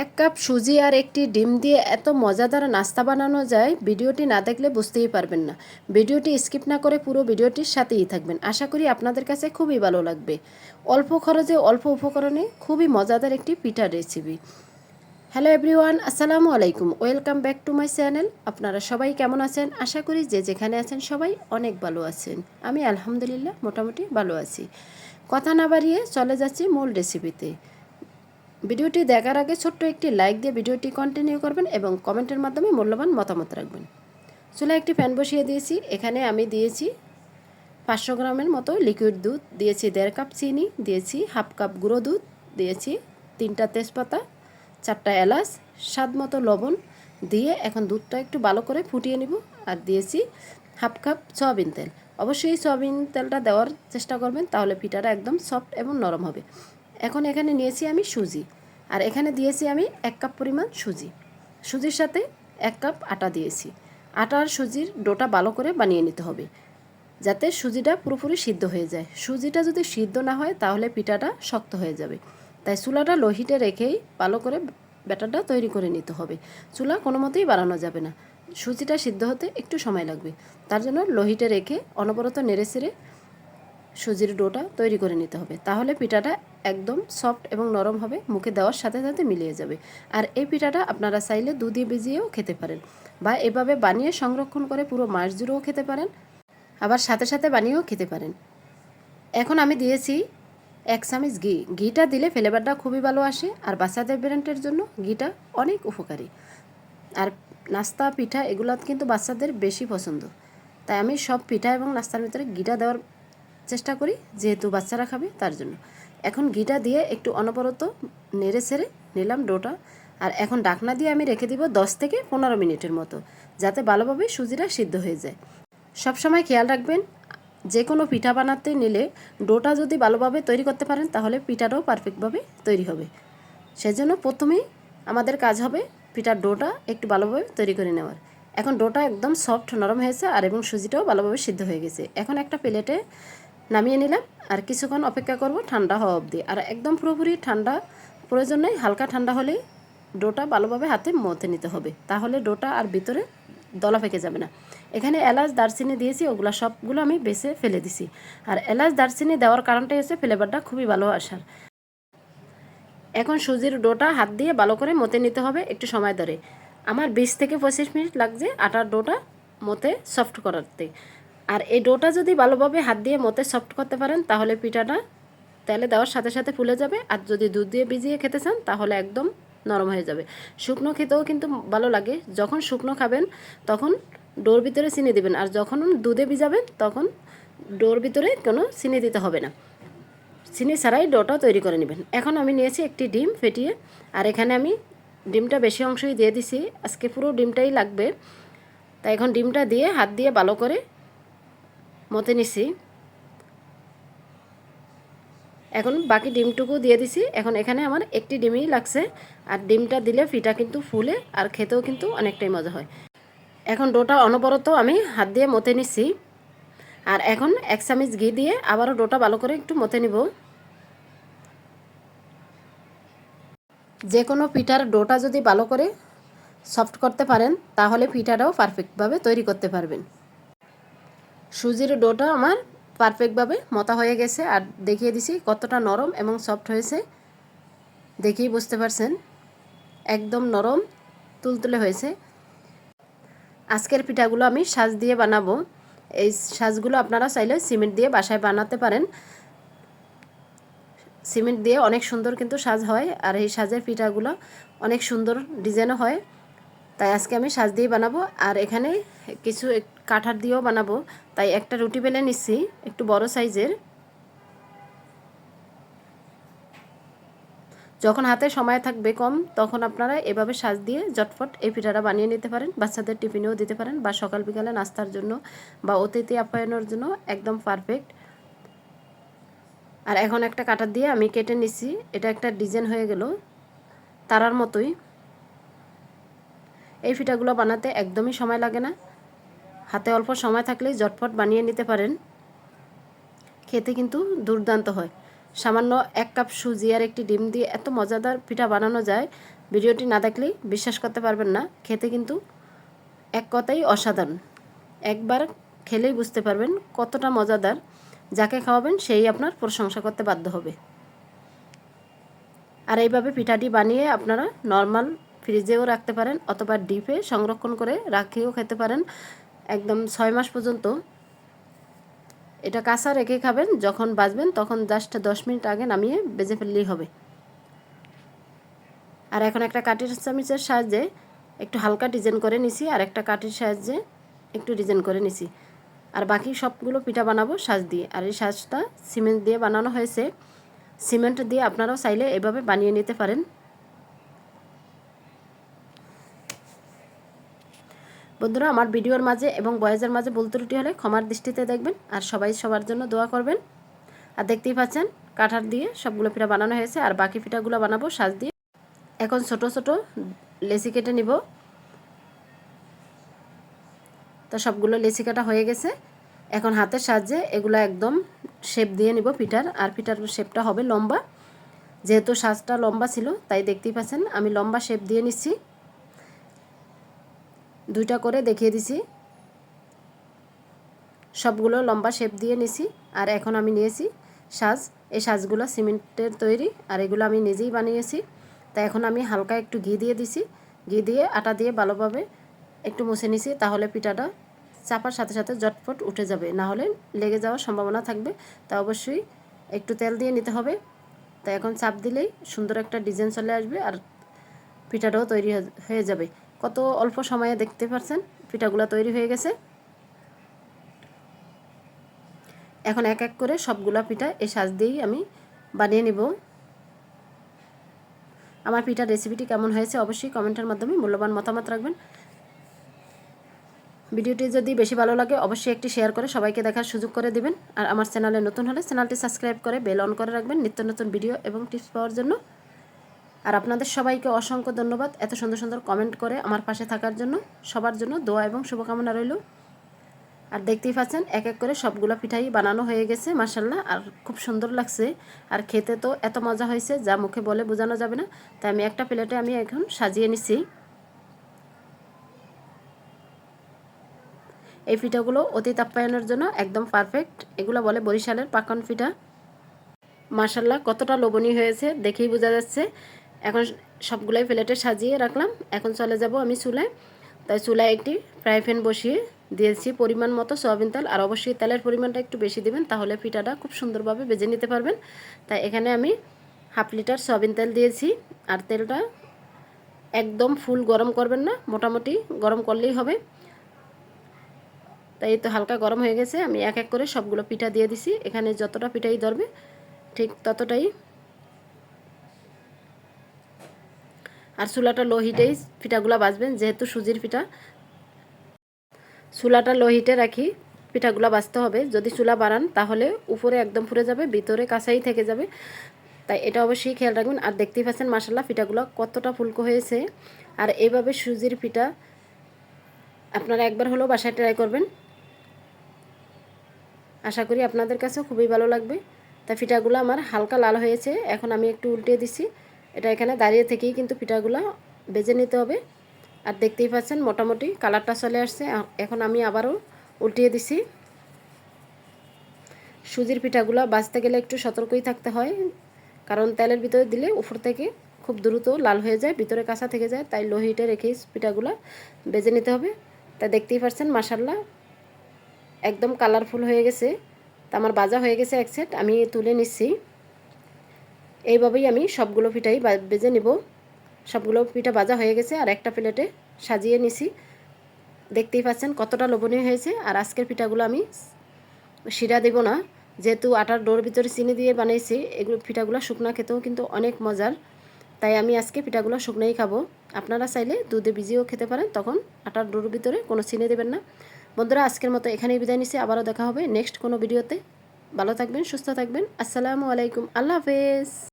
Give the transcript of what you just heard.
এক কাপ সুজি আর একটি ডিম দিয়ে এত মজাদার নাস্তা বানানো যায়, ভিডিওটি না দেখলে বুঝতেই পারবেন না। ভিডিওটি স্কিপ না করে পুরো ভিডিওটির সাথেই থাকবেন। আশা করি আপনাদের কাছে খুবই ভালো লাগবে। অল্প খরচে অল্প উপকরণে খুবই মজাদার একটি পিঠা রেসিপি হ্যালো এভরিওয়ান আসসালামু আলাইকুম। Welcome back to my channel আপনারা সবাই কেমন আছেন? আশা করি যে যেখানে আছেন সবাই অনেক ভালো আছেন। আমি আলহামদুলিল্লাহ মোটামুটি ভালো আছি। কথা না বাড়িয়ে চলে যাচ্ছি মূল রেসিপিতে ভিডিওটি দেখার আগে ছোট্ট একটি লাইক দিয়ে ভিডিওটি কন্টিনিউ করবেন এবং কমেন্টের মাধ্যমে মূল্যবান মতামত রাখবেন। চুলা একটি প্যান বসিয়ে দিয়েছি। এখানে আমি দিয়েছি পাঁচশো গ্রামের মতো লিকুইড দুধ, দিয়েছি দেড় কাপ চিনি, দিয়েছি হাফ কাপ গুঁড়ো দুধ, দিয়েছি তিনটা তেজপাতা, চারটা এলাচ, স্বাদ মতো লবণ দিয়ে এখন দুধটা একটু ভালো করে ফুটিয়ে নিব আর দিয়েছি হাফ কাপ সয়াবিন তেল। অবশ্যই সয়াবিন তেলটা দেওয়ার চেষ্টা করবেন, তাহলে পিঠাটা একদম সফট এবং নরম হবে। এখন এখানে নিয়েছি আমি সুজি। আর এখানে দিয়েছি আমি এক কাপ পরিমাণ সুজি। সুজির সাথে এক কাপ আটা দিয়েছি। আটা আর সুজির ডোটা ভালো করে বানিয়ে নিতে হবে, যাতে সুজিটা পুরোপুরি সিদ্ধ হয়ে যায়। সুজিটা যদি সিদ্ধ না হয়, তাহলে পিঠাটা শক্ত হয়ে যাবে। তাই চুলাটা লোহিটে রেখেই ভালো করে ব্যাটারটা তৈরি করে নিতে হবে। চুলা কোনো মতেই বাড়ানো যাবে না। সুজিটা সিদ্ধ হতে একটু সময় লাগবে। তার জন্য লোহিটে রেখে অনবরত নেড়ে সেড়ে সুজির ডোটা তৈরি করে নিতে হবে। তাহলে পিঠাটা একদম সফট এবং নরম হবে, মুখে দেওয়ার সাথে সাথে মিলিয়ে যাবে। আর এই পিঠাটা আপনারা চাইলে দুধে ভিজিয়েও খেতে পারেন বা এভাবে বানিয়ে সংরক্ষণ করে পুরো মাস জুড়েও খেতে পারেন, আবার সাথে সাথে বানিয়েও খেতে পারেন। এখন আমি দিয়েছি এক চামচ ঘি। ঘিটা দিলে ফ্লেভারটা খুবই ভালো আসে আর বাচ্চাদের ব্রেন্টের জন্য ঘিটা অনেক উপকারী। আর নাস্তা, পিঠা এগুলো কিন্তু বাচ্চাদের বেশি পছন্দ। তাই আমি সব পিঠা এবং নাস্তার ভিতরে ঘিটা দেওয়ার চেষ্টা করি, যেহেতু বাচ্চারা খাবে তার জন্য। এখন ঘিটা দিয়ে একটু অনবরত নেড়ে ছেড়ে নিলাম ডোটা। আর এখন ডাকনা দিয়ে আমি রেখে দিব দশ থেকে পনেরো মিনিটের মতো, যাতে ভালোভাবে সুজিটা সিদ্ধ হয়ে যায়। সবসময় খেয়াল রাখবেন, যে কোনো পিঠা বানাতে নিলে ডোটা যদি ভালোভাবে তৈরি করতে পারেন, তাহলে পিঠাটাও পারফেক্টভাবে তৈরি হবে। সেজন্য প্রথমেই আমাদের কাজ হবে পিঠার ডোটা একটু ভালোভাবে তৈরি করে নেওয়ার। এখন ডোটা একদম সফট নরম হয়েছে, আর এবং সুজিটাও ভালোভাবে সিদ্ধ হয়ে গেছে। এখন একটা প্লেটে নামিয়ে নিলাম আর কিছুক্ষণ অপেক্ষা করব ঠান্ডা হওয়া অবধি। আর একদম পুরোপুরি ঠান্ডা প্রয়োজন নেই, হালকা ঠান্ডা হলেই ডোটা ভালোভাবে হাতে মতে নিতে হবে। তাহলে ডোটা আর ভিতরে দলা পেকে যাবে না। এখানে এলাচ, দারচিনি দিয়েছি, ওগুলো সবগুলো আমি বেছে ফেলে দিছি। আর এলাচ, দারচিনি দেওয়ার কারণটাই হচ্ছে ফ্লেভারটা খুবই ভালো আসার। এখন সুজির ডোটা হাত দিয়ে ভালো করে মতে নিতে হবে একটু সময় ধরে। আমার বিশ থেকে পঁচিশ মিনিট লাগছে আটার ডোটা মতে সফট করাতে। আর এই ডোটা যদি ভালোভাবে হাত দিয়ে মতে সফট করতে পারেন, তাহলে পিঠাটা তেলে দেওয়ার সাথে সাথে ফুলে যাবে। আর যদি দুধ দিয়ে ভিজিয়ে খেতে চান, তাহলে একদম নরম হয়ে যাবে। শুকনো খেতেও কিন্তু ভালো লাগে। যখন শুকনো খাবেন, তখন ডোর ভিতরে চিনি দেবেন। আর যখন দুধে ভিজাবেন, তখন ডোর ভিতরে কোনো চিনি দিতে হবে না। চিনি ছাড়াই ডোটা তৈরি করে নেবেন। এখন আমি নিয়েছি একটি ডিম ফেটিয়ে। আর এখানে আমি ডিমটা বেশি অংশই দিয়ে দিছি। আজকে পুরো ডিমটাই লাগবে। তাই এখন ডিমটা দিয়ে হাত দিয়ে ভালো করে মতে নিছি। এখন বাকি ডিমটুকু দিয়ে দিছি। এখন এখানে আমার একটি ডিমই লাগছে। আর ডিমটা দিলে ফিটা কিন্তু ফুলে আর খেতেও কিন্তু অনেকটাই মজা হয়। এখন ডোটা অনবরত আমি হাত দিয়ে মতে নিচ্ছি আর এখন এক চামচ ঘি দিয়ে আবারও ডোটা ভালো করে একটু মতে নিব। যে কোনো পিঠার ডোটা যদি ভালো করে সফট করতে পারেন, তাহলে পিঠাটাও পারফেক্টভাবে তৈরি করতে পারবেন। সুজির ডোটা আমার পারফেক্টভাবে মতা হয়ে গেছে আর দেখিয়ে দিছি কতটা নরম এবং সফট হয়েছে। দেখেই বুঝতে পারছেন, একদম নরম, তুলতুলে হয়েছে। আজকের পিঠাগুলো আমি সাজ দিয়ে বানাবো। এই সাজগুলো আপনারা চাইলে সিমেন্ট দিয়ে বাসায় বানাতে পারেন। সিমেন্ট দিয়ে অনেক সুন্দর কিন্তু সাজ হয় আর এই সাজের পিঠাগুলো অনেক সুন্দর ডিজাইনও হয়। তাই আজকে আমি সাজ দিয়ে বানাবো। আর এখানে কিছু কাঠার দিয়েও বানাবো। তাই একটা রুটি বেলে নিচ্ছি, একটু বড় সাইজের। যখন হাতে সময় থাকবে কম, তখন আপনারা এভাবে সাজ দিয়ে জটফট এই পিঠাটা বানিয়ে নিতে পারেন, বাচ্চাদের টিফিনেও দিতে পারেন বা সকাল বিকালে নাস্তার জন্য বা অতিথি আপ্যায়নের জন্য একদম পারফেক্ট আর এখন একটা কাটার দিয়ে আমি কেটে নিচ্ছি, এটা একটা ডিজাইন হয়ে গেল, তারার মতোই। এই ফিটাগুলো বানাতে একদমই সময় লাগে না। হাতে অল্প সময় থাকলেই জটফট বানিয়ে নিতে পারেন। খেতে কিন্তু দুর্দান্ত হয়। সামান্য এক কাপ সুজি আর একটি ডিম দিয়ে এত মজাদার পিঠা বানানো যায়, ভিডিওটি না দেখলেই বিশ্বাস করতে পারবেন না। খেতে কিন্তু এক কথাই অসাধারণ। একবার খেলেই বুঝতে পারবেন কতটা মজাদার। যাকে খাওয়াবেন সেই আপনার প্রশংসা করতে বাধ্য হবে। আর এইভাবে পিঠাটি বানিয়ে আপনারা নর্মাল ফ্রিজেও রাখতে পারেন অথবা ডিপে সংরক্ষণ করে রাখিয়েও খেতে পারেন। একদম ছয় মাস পর্যন্ত। এটা কাঁচা রেখে খাবেন, যখন বাজবেন তখন জাস্ট দশ মিনিট আগে নামিয়ে বেজে ফেললেই হবে। আর এখন একটা কাঠির চামিচের সাহায্যে একটু হালকা ডিজাইন করে নিছি, আর একটা কাঠির সাহায্যে একটু ডিজাইন করে নিছি। আর বাকি সবগুলো পিঠা বানাবো সাজ দিয়ে। আর এই সাজটা সিমেন্ট দিয়ে বানানো হয়েছে। সিমেন্ট দিয়ে আপনারাও চাইলে এভাবে বানিয়ে নিতে পারেন। বন্ধুরা, আমার ভিডিওর মাঝে এবং বয়েজের মাঝে ভুল ত্রুটি হলে ক্ষমার দৃষ্টিতে দেখবেন আর সবাই সবার জন্য দোয়া করবেন। আর দেখতেই পাচ্ছেন কাঠার দিয়ে সবগুলো পিঠা বানানো হয়েছে আর বাকি পিঠাগুলো বানাবো সাজ দিয়ে। এখন ছোট ছোট লেসি কেটে নিব। তো সবগুলো লেসি কাটা হয়ে গেছে। এখন হাতের সাহায্যে এগুলো একদম শেপ দিয়ে নিব পিঠার, আর পিঠার শেপটা হবে লম্বা। যেহেতু সাজটা লম্বা ছিল, তাই দেখতেই পাচ্ছেন, আমি লম্বা শেপ দিয়ে নিচ্ছি। দুইটা করে দেখিয়ে দিছি। সবগুলো লম্বা শেপ দিয়ে নিছি আর এখন আমি নিয়েছি সাজ। এই সাজগুলো সিমেন্টের তৈরি আর এগুলো আমি নিজেই বানিয়েছি। তাই এখন আমি হালকা একটু ঘি দিয়ে দিছি। ঘি দিয়ে আটা দিয়ে ভালোভাবে একটু মুছে নিছি তাহলে পিঠাটা চাপার সাথে সাথে জটপট উঠে যাবে। না হলে লেগে যাওয়ার সম্ভাবনা থাকবে। তা অবশ্যই একটু তেল দিয়ে নিতে হবে। তাই এখন চাপ দিলেই সুন্দর একটা ডিজাইন চলে আসবে আর পিঠাটাও তৈরি হয়ে যাবে। কত অল্প সময়ে দেখতে পাচ্ছেন পিঠাগুলো তৈরি হয়ে গেছে। এখন এক এক করে সবগুলা পিঠা এই সাজ দিয়েই আমি বানিয়ে নিব। আমার পিঠার রেসিপিটি কেমন হয়েছে অবশ্যই কমেন্টের মাধ্যমে মূল্যবান মতামত রাখবেন। ভিডিওটি যদি বেশি ভালো লাগে, অবশ্যই একটি শেয়ার করে সবাইকে দেখার সুযোগ করে দিবেন। আর আমার চ্যানেলে নতুন হলে চ্যানেলটি সাবস্ক্রাইব করে বেল অন করে রাখবেন। নিত্য নতুন ভিডিও এবং টিপস পাওয়ার জন্য। আর আপনাদের সবাইকে অসংখ্য ধন্যবাদ এত সুন্দর সুন্দর কমেন্ট করে আমার পাশে থাকার জন্য। সবার জন্য দোয়া এবং শুভকামনা রইল। আর দেখতেই পাচ্ছেন, এক এক করে সবগুলো পিঠাই বানানো হয়ে গেছে মার্শাল্লাহ আর খুব সুন্দর লাগছে। আর খেতে তো এত মজা হয়েছে, যা মুখে বলে বোঝানো যাবে না। তাই আমি একটা প্লেটে আমি এখন সাজিয়ে নিছি। এই পিঠাগুলো অতি তাপ্যায়নের জন্য একদম পারফেক্ট এগুলো বলে বরিশালের পাকন পিঠা। মার্শাল্লাহ কতটা লোভনীয় হয়েছে, দেখেই বোঝা যাচ্ছে। এখন সবগুলোই প্লেটে সাজিয়ে রাখলাম। এখন চলে যাব আমি চুলায়। তাই চুলায় একটি ফ্রাই প্যান বসিয়ে দিয়েছি পরিমাণ মতো সয়াবিন তেল। আর অবশ্যই তেলের পরিমাণটা একটু বেশি দেবেন, তাহলে পিঠাটা খুব সুন্দরভাবে বেজে নিতে পারবেন। তাই এখানে আমি হাফ লিটার সয়াবিন তেল দিয়েছি। আর তেলটা একদম ফুল গরম করবেন না, মোটামুটি গরম করলেই হবে। তাই তো হালকা গরম হয়ে গেছে। আমি এক এক করে সবগুলো পিঠা দিয়ে দিছি। এখানে যতটা পিঠাই ধরবে, ঠিক ততটাই আর চুলাটা লো হিটেই পিঠাগুলো বাজবেন, যেহেতু সুজির পিঠা। চুলাটা লো হিটে রাখি, পিঠাগুলো বাজতে হবে। যদি চুলা বাড়ান, তাহলে উপরে একদম ফুরে যাবে, ভিতরে কাঁচাই থেকে যাবে। তাই এটা অবশ্যই খেয়াল রাখবেন। আর দেখতেই পাচ্ছেন মাসাল্লাহ পিঠাগুলো কতটা ফুলকো হয়েছে। আর এইভাবে সুজির পিঠা আপনারা একবার হলেও বাসায় ট্রাই করবেন। আশা করি আপনাদের কাছে খুবই ভালো লাগবে। তা পিঠাগুলো আমার হালকা লাল হয়েছে, এখন আমি একটু উল্টে দিছি। এটা এখানে দাঁড়িয়ে থেকেই কিন্তু পিঠাগুলো বেজে নিতে হবে। আর দেখতেই পাচ্ছেন মোটামুটি কালারটা চলে আসছে। এখন আমি আবারও উল্টিয়ে দিছি। সুজির পিঠাগুলো বাঁচতে গেলে একটু সতর্কই থাকতে হয়, কারণ তেলের ভিতরে দিলে উপর থেকে খুব দ্রুত লাল হয়ে যায়, ভিতরে কাঁচা থেকে যায়, তাই লো হিটে রেখেই পিঠাগুলো বেজে নিতে হবে। তা দেখতেই পাচ্ছেন মাসাল্লাহ একদম কালারফুল হয়ে গেছে। তা আমার বাজা হয়ে গেছে এক সেট, আমি তুলে নিচ্ছি। এইভাবেই আমি সবগুলো পিঠাই বেজে নিব। সবগুলো পিঠা ভাজা হয়ে গেছে আর একটা প্লেটে সাজিয়ে নিছি। দেখতেই পাচ্ছেন কতটা লোভনীয় হয়েছে। আর আজকের পিঠাগুলো আমি শিরা দেব না। যেহেতু আটার ডোর ভিতরে চিনি দিয়ে বানিয়েছি এগুলো পিঠাগুলো শুকনা খেতেও কিন্তু অনেক মজার। তাই আমি আজকে পিঠাগুলো শুকনোই খাব। আপনারা চাইলে দুধে ভিজিয়েও খেতে পারেন, তখন আটার ডোর ভিতরে কোনো চিনি দেবেন না। বন্ধুরা, আজকের মতো এখানেই বিদায় নিচ্ছি আবারও দেখা হবে নেক্সট কোনো ভিডিওতে। ভালো থাকবেন, সুস্থ থাকবেন। আসসালামু আলাইকুম। আল্লাহ হাফেজ।